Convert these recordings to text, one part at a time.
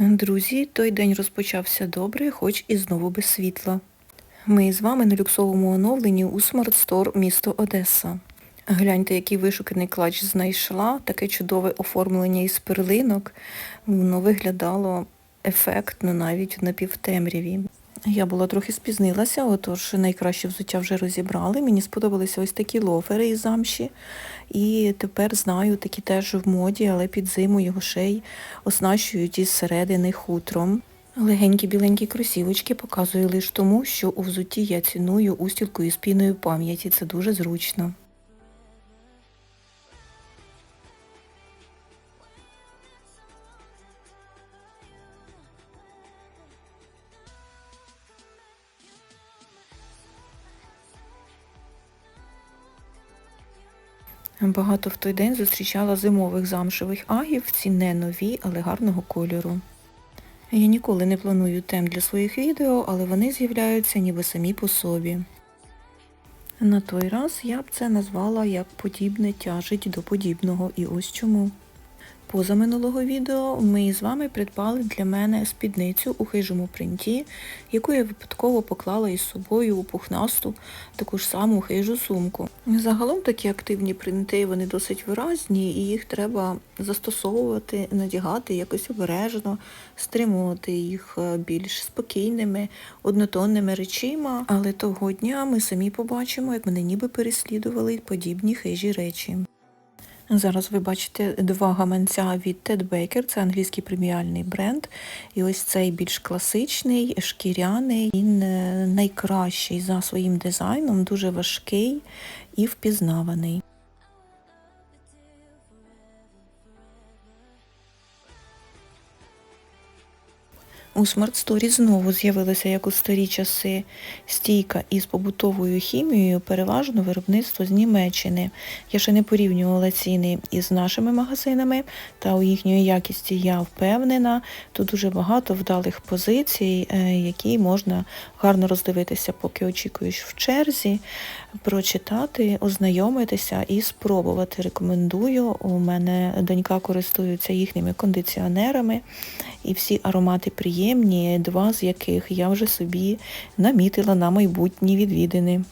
Друзі, той день розпочався добре, хоч і знову без світла. Ми з вами на люксовому оновленні у Store місто Одеса. Гляньте, який вишуканий клач знайшла, таке чудове оформлення із перлинок. Воно виглядало ефектно навіть в напівтемряві. Я була трохи спізнилася, отож найкраще взуття вже розібрали. Мені сподобалися ось такі лофери із замші. І тепер знаю, такі теж в моді, але під зиму його ще й оснащують із середини хутром. Легенькі біленькі кросівочки показую лише тому, що у взутті я ціную устілку із піною пам'яті. Це дуже зручно. Багато в той день зустрічала зимових замшевих агів, ці не нові, але гарного кольору. Я ніколи не планую тем для своїх відео, але вони з'являються ніби самі по собі. На той раз я б це назвала як подібне тяжить до подібного, і ось чому. Поза минулого відео ми з вами придбали для мене спідницю у хижому принті, яку я випадково поклала із собою у пухнасту таку ж саму хижу сумку. Загалом такі активні принти, вони досить виразні, і їх треба застосовувати, надягати якось обережно, стримувати їх е, більш спокійними, однотонними речима. Але того дня ми самі побачимо, як мене ніби переслідували подібні хижі речі. Зараз ви бачите два гаманця від Ted Baker, це англійський преміальний бренд. І ось цей більш класичний, шкіряний, він е, найкращий за своїм дизайном, дуже важкий і впізнаваний. У Store знову з'явилася, як у старі часи, стійка із побутовою хімією, переважно виробництво з Німеччини. Я ще не порівнювала ціни із нашими магазинами, та у їхньої якісті я впевнена. Тут дуже багато вдалих позицій, е, які можна гарно роздивитися, поки очікуєш в черзі, прочитати, ознайомитися і спробувати. Рекомендую. У мене донька користується їхніми кондиціонерами, і всі аромати приємні, два з яких я вже собі намітила на майбутні відвідини.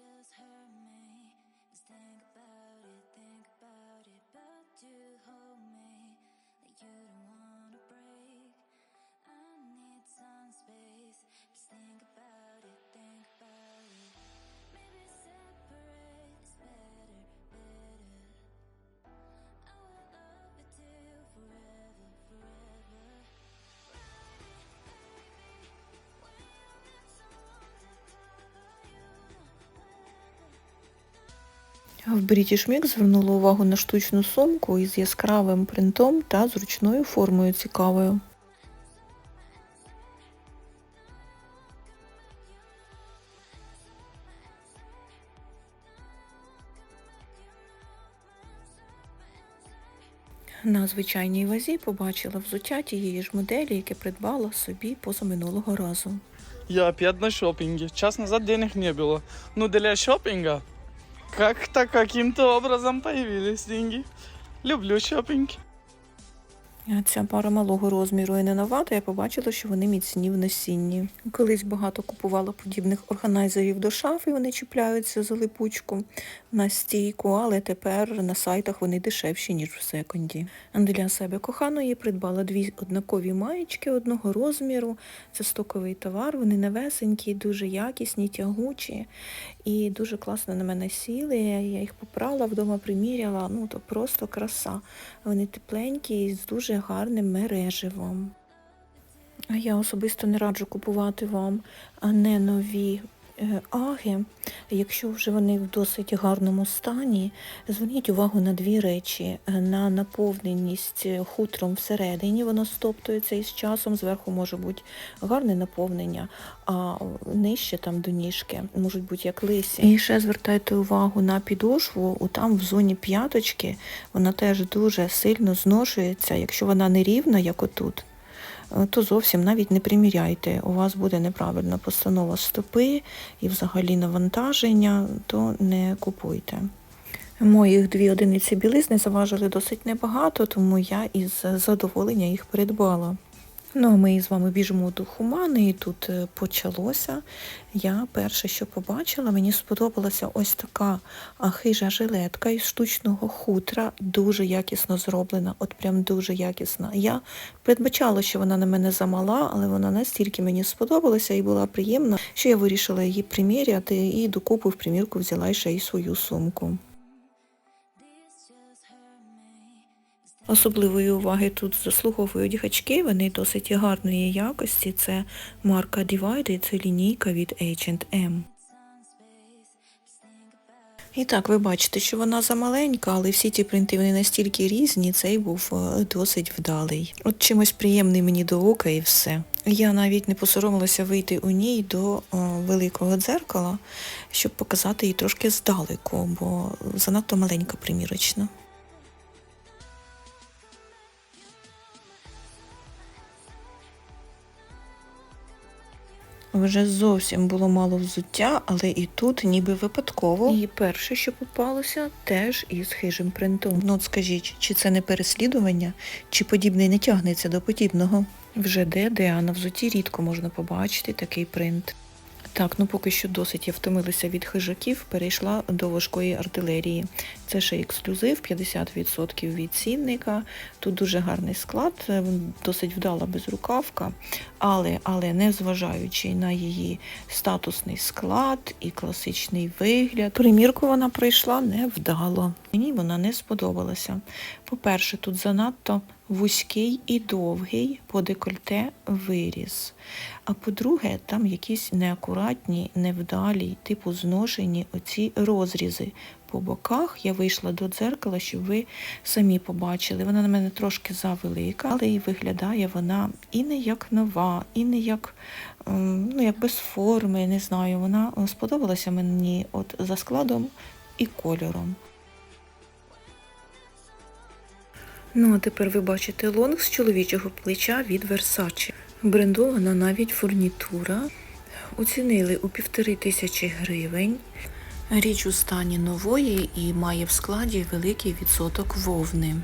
Just hurt me. Just think about it, think about it. But you hold me like you don't wanna break. I need some space. В British Mix звернула увагу на штучну сумку із яскравим принтом та зручною формою цікавою. На звичайній вазі побачила взуття тієї ж моделі, яке придбала собі позаминулого разу. Я опять на шопинге. Час назад денег не было. Но для шопинга как-то каким-то образом появились деньги. Люблю шопинг. А Ця пара малого розміру і не нова, то я побачила, що вони міцні в носінні. Колись багато купувала подібних органайзерів до шафи, вони чіпляються за липучку на стійку, але тепер на сайтах вони дешевші, ніж в секонді. Для себе коханої придбала дві однакові маєчки одного розміру. Це стоковий товар, вони невесенькі, дуже якісні, тягучі і дуже класно на мене сіли. Я їх попрала, вдома приміряла. Ну то просто краса. Вони тепленькі з дуже гарним мереживом. Я особисто не раджу купувати вам не нові Аги, якщо вже вони в досить гарному стані, зверніть увагу на дві речі: Е, на наповненість е, хутром всередині, воно стоптується із часом, зверху може бути гарне наповнення, а нижче там до ніжки можуть бути як лисі. І ще звертайте увагу на підошву, у там в зоні п'яточки вона теж дуже сильно зношується, якщо вона не рівна, як отут. Е, То зовсім навіть не приміряйте. У вас буде неправильна постанова стопи і взагалі навантаження, то не купуйте. Моїх дві одиниці білизни заважили досить небагато, тому я із задоволення їх придбала. Ну, а ми з вами біжимо до Хумани, і тут е, почалося. Я перше, що побачила, мені сподобалася ось така хижа жилетка із штучного хутра, дуже якісно зроблена, от прям дуже якісна. Я передбачала, що вона на мене замала, але вона настільки мені сподобалася і була приємна, що я вирішила її приміряти і докупи в примірку взяла ще й свою сумку. Особливої уваги тут заслуговують гачки, вони досить гарної якості. Це марка Divide, це лінійка від H&M. І так, ви бачите, що вона замаленька, але всі ті принти вони настільки різні, цей був е, досить вдалий. От чимось приємний мені до ока і все. Я навіть не посоромилася вийти у ній до е, великого дзеркала, щоб показати її трошки здалеку, бо занадто маленька примірочна. Вже зовсім було мало взуття, але і тут ніби випадково. І перше, що попалося, теж із хижим принтом. Ну от скажіть, чи це не переслідування, чи подібний не тягнеться до подібного? Вже де, де, а на взуті рідко можна побачити такий принт. Так, ну поки що досить я втомилася від хижаків, перейшла до важкої артилерії. Це ще ексклюзив, 50% від цінника. Тут дуже гарний склад, е, досить вдала безрукавка, але, але не зважаючи на її статусний склад і класичний вигляд, примірку вона пройшла невдало. Мені вона не сподобалася. По-перше, тут занадто вузький і довгий по декольте виріз. А по-друге, там якісь неакуратні, невдалі, типу зношені оці розрізи. По боках я вийшла до дзеркала, щоб ви самі побачили. Вона на мене трошки завелика, але і виглядає вона і не як нова, і не як, ем, ну, як без форми, не знаю. Вона е, сподобалася мені от за складом і кольором. Ну, а тепер ви бачите лонг з чоловічого плеча від Versace. Брендована навіть фурнітура. Оцінили у півтори тисячі гривень. Річ у стані нової і має в складі великий відсоток вовни.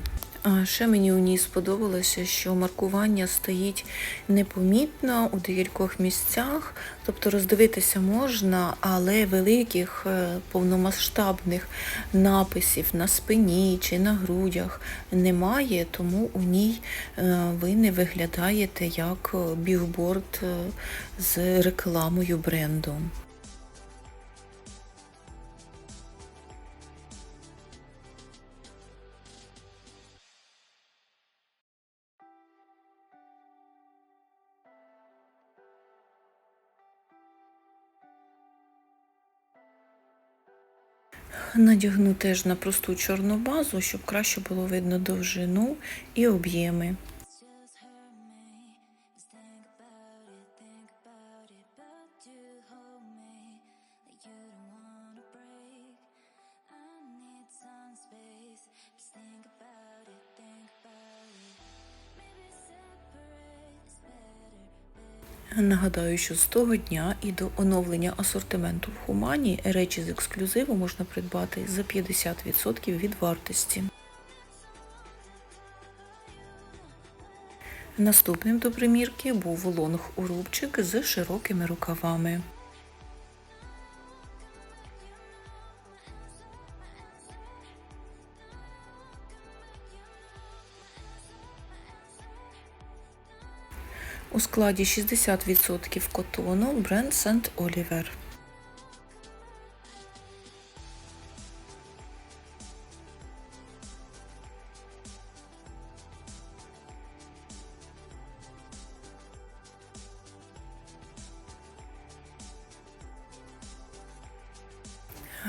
Ще мені у ній сподобалося, що маркування стоїть непомітно у декількох місцях, тобто роздивитися можна, але великих е, повномасштабних написів на спині чи на грудях немає, тому у ній е, ви не виглядаєте як е, бігборд з рекламою бренду. Надягну теж на просту чорну базу, щоб краще було видно довжину і об'єми. Нагадаю, що з того дня і до оновлення асортименту в Хумані речі з ексклюзиву можна придбати за 50% від вартості. Наступним до примірки був лонг у рубчик з широкими рукавами. У складі 60% котону бренд Сент Олівер.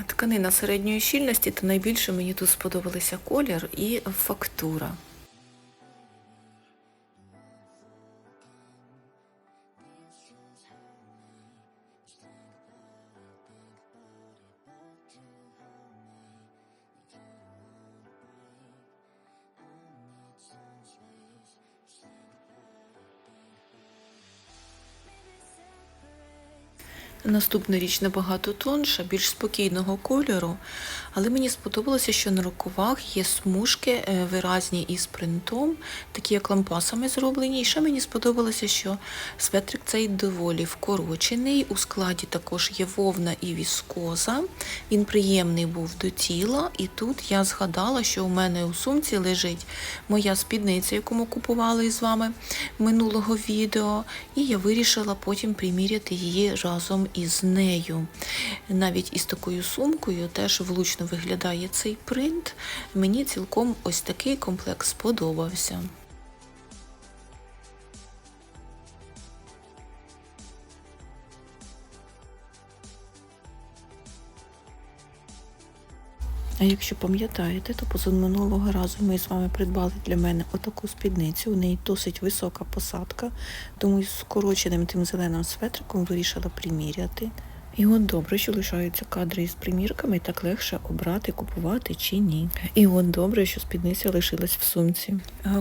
Тканина середньої щільності, то найбільше мені тут сподобалися колір і фактура. Наступна річ набагато тонша, більш спокійного кольору, але мені сподобалося, що на рукавах є смужки е, виразні із принтом, такі як лампасами зроблені. І ще мені сподобалося, що светрик цей доволі вкорочений. У складі також є вовна і віскоза. Він приємний був до тіла. І тут я згадала, що у мене у сумці лежить моя спідниця, яку ми купували із вами минулого відео. І я вирішила потім приміряти її разом із нею. Навіть із такою сумкою теж влучно виглядає цей принт. Мені цілком ось такий комплект сподобався. А якщо пам'ятаєте, то позаминулого разу ми з вами придбали для мене отаку спідницю. У неї досить висока посадка, тому з скороченим тим зеленим светриком вирішила приміряти. І от добре, що лишаються кадри із примірками, так легше обрати, купувати чи ні. І от добре, що спідниця лишилась в сумці.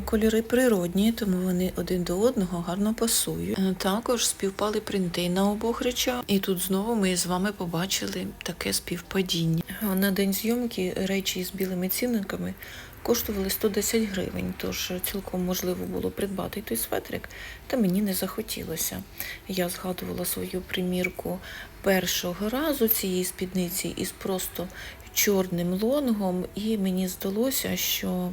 Кольори природні, тому вони один до одного гарно пасують. Також співпали принти на обох речах, і тут знову ми з вами побачили таке співпадіння. На день зйомки речі з білими цінниками коштували 110 гривень, тож цілком можливо було придбати той светрик, та мені не захотілося. Я згадувала свою примірку першого разу цієї спідниці із просто чорним лонгом, і мені здалося, що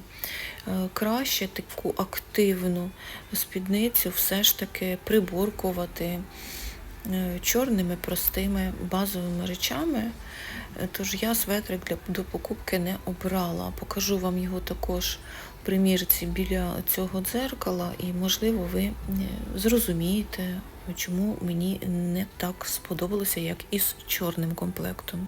е, краще таку активну спідницю все ж таки приборкувати е, чорними простими базовими речами. Тож я светрик для до покупки не обрала. Покажу вам його також в примірці біля цього дзеркала, і можливо ви е, зрозумієте, чому мені не так сподобалося, як із чорним комплектом.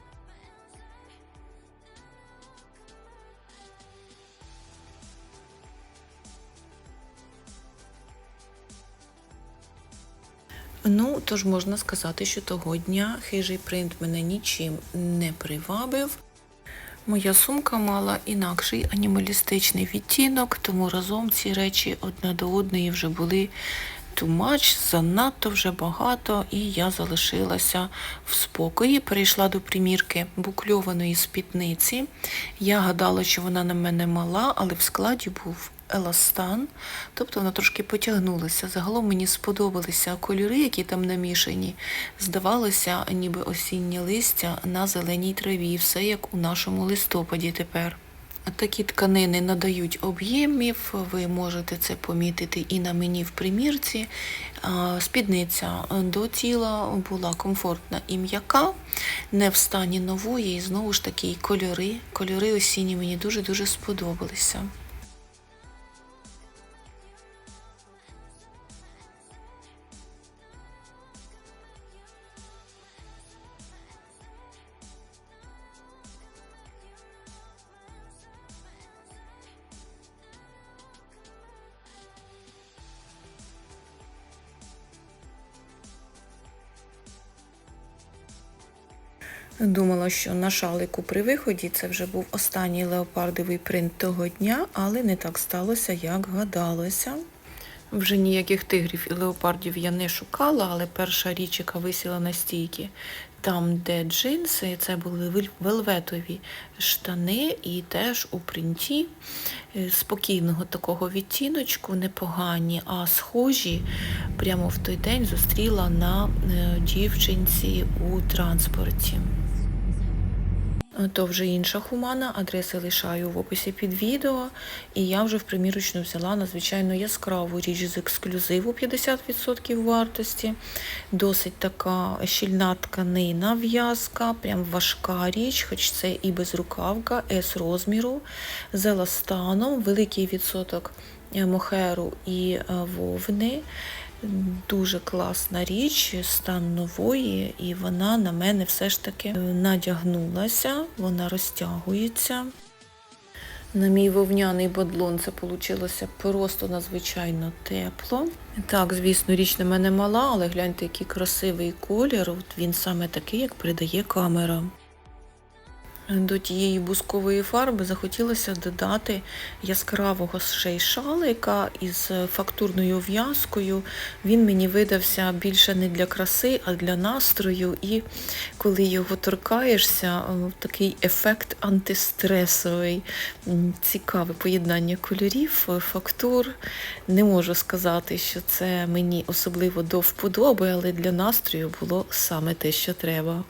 Ну, тож можна сказати, що того дня хижий принт мене нічим не привабив. Моя сумка мала інакший анімалістичний відтінок, тому разом ці речі одна до одної вже були much, занадто вже багато, і я залишилася в спокої. Перейшла до примірки букльованої спідниці. Я гадала, що вона на мене мала, але в складі був еластан, тобто вона трошки потягнулася. Загалом мені сподобалися кольори, які там намішані. Здавалося, ніби осіннє листя на зеленій траві, все як у нашому листопаді тепер. Такі тканини надають об'ємів, ви можете це помітити і на мені в примірці. Спідниця до тіла була комфортна і м'яка, не в стані нової, і знову ж таки кольори. Кольори осінні мені дуже-дуже сподобалися. Думала, що на шалику при виході це вже був останній леопардовий принт того дня, але не так сталося, як гадалося. Вже ніяких тигрів і леопардів я не шукала, але перша річ, яка висіла на стійки, там, де джинси, це були вел- велветові штани і теж у принті е, спокійного такого відтіночку, непогані, а схожі прямо в той день зустріла на е, дівчинці у транспорті. То вже інша хумана, адреси лишаю в описі під відео. І я вже в примірочну взяла надзвичайно яскраву річ з ексклюзиву 50% вартості. Досить така щільна тканина в'язка, прям важка річ, хоч це і безрукавка, S розміру, з еластаном, великий відсоток е, мохеру і е, вовни. Дуже класна річ, стан нової, і вона на мене все ж таки е, надягнулася, вона розтягується. На мій вовняний бадлон це вийшло просто надзвичайно тепло. Так, звісно, річ на мене мала, але гляньте, який красивий колір. От він саме такий, як передає камера. До тієї бускової фарби захотілося додати яскравого ще й шалика із фактурною в'язкою. Він мені видався більше не для краси, а для настрою. І коли його торкаєшся, такий ефект антистресовий. Цікаве поєднання кольорів, е, фактур. Не можу сказати, що це мені особливо до вподоби, але для настрою було саме те, що треба.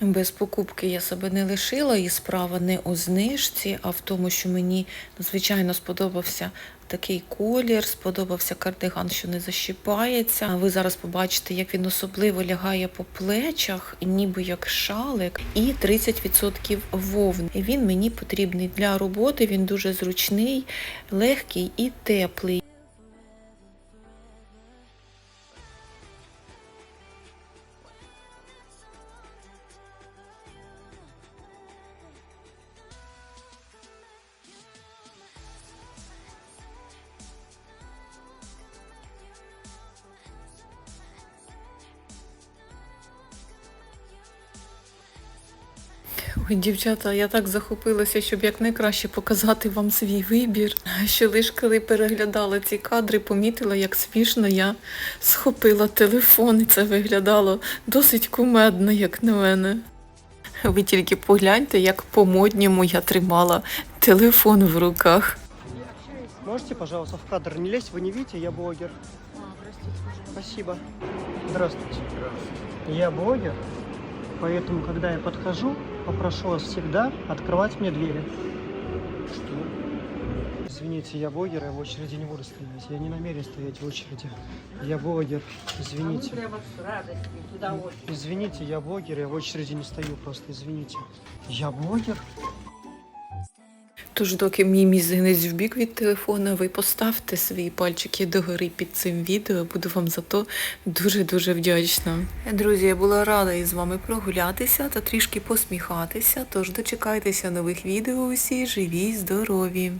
Без покупки я себе не лишила, і справа не у знижці, а в тому, що мені надзвичайно сподобався такий колір, сподобався кардиган, що не защіпається. Ви зараз побачите, як він особливо лягає по плечах, ніби як шалик, і 30% вовни. Він мені потрібний для роботи, він дуже зручний, легкий і теплий. Ой, дівчата, я так захопилася, щоб якнайкраще показати вам свій вибір. Що лиш коли переглядала ці кадри, помітила, як смішно я схопила телефон, і це виглядало досить кумедно, як на мене. Ви тільки погляньте, як по-модньому я тримала телефон в руках. Можете, пожалуйста, в кадр не лезть? Вы не видите, я блогер. Спасибо. Здравствуйте. Я блогер, поэтому, когда я подхожу, попрошу вас всегда открывать мне двери. Что? Извините, я блогер, я в очереди не буду стоять. Я не намерен стоять в очереди. Я блогер, извините. Извините, я блогер, я в очереди не стою просто, извините. Я блогер? Тож, доки мій мізинець в бік від телефона, ви поставте свої пальчики догори під цим відео. Буду вам за то дуже-дуже вдячна. Друзі, я була рада із вами прогулятися та трішки посміхатися. Тож дочекайтеся нових відео усі живі, здорові!